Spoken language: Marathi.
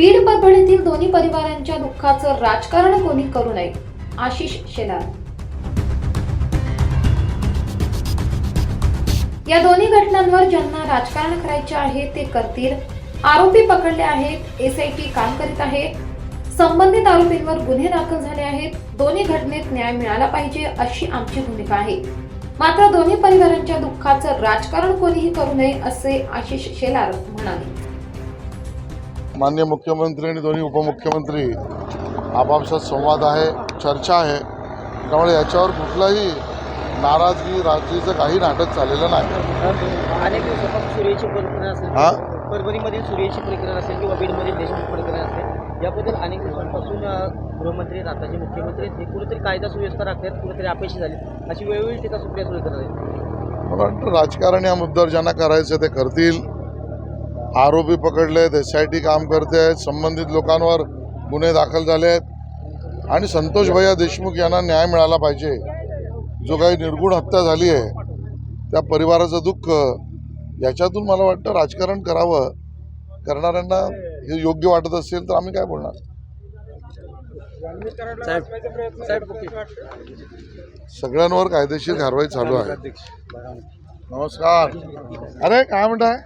बीड परभणीतील दोन्ही परिवारांच्या दुःखाचं राजकारण कोणी करू नये आशिष शेलार. या दोन्ही घटनांवर ज्यांना राजकारण करायचे आहे ते करतील. आरोपी पकडले आहेत एसआयटी काम करीत आहे. संबंधित आरोपींवर गुन्हे दाखल झाले आहेत. दोन्ही घटनेत न्याय मिळाला पाहिजे अशी आमची भूमिका आहे. मात्र दोन्ही परिवारांच्या दुःखाचं राजकारण कोणीही करू नये असे आशिष शेलार म्हणाले. माननीय मुख्यमंत्री आणि दोन्ही उपमुख्यमंत्री आपापसात संवाद आहे चर्चा आहे त्यामुळे याच्यावर कुठलाही नाराजगी राजकीचं काही नाटक चाललेलं नाही अनेक दिवसापासून सूर्याची प्रकरण असेल हा? परभणीमधील सूर्याची प्रकरण असेल किंवा बीडमधील देशमुख प्रकरण असेल याबद्दल अनेक दिवसांपासून गृहमंत्री राज्याचे मुख्यमंत्री आहेत. हे कुठेतरी कायदा सुव्यवस्था राखण्यात कुठेतरी अपयशी झाली अशी वेळोवेळी टीका सुप्रिया सुळे करत आहे मला वाटतं राजकारण या मुद्द्यावर ज्यांना करायचं ते करतील आरोपी पकडले आहेत एस आय टी काम करते आहेत संबंधित लोकांवर गुन्हे दाखल झाले आहेत आणि संतोष भैया देशमुख यांना न्याय मिळाला पाहिजे. जो काही निर्गुण हत्या झाली आहे त्या परिवाराचं दुःख याच्यातून मला वाटतं राजकारण करावं. करणाऱ्यांना हे योग्य वाटत असेल तर आम्ही काय बोलणार? सगळ्यांवर कायदेशीर कारवाई चालू आहे. नमस्कार. अरे काय म्हणताय?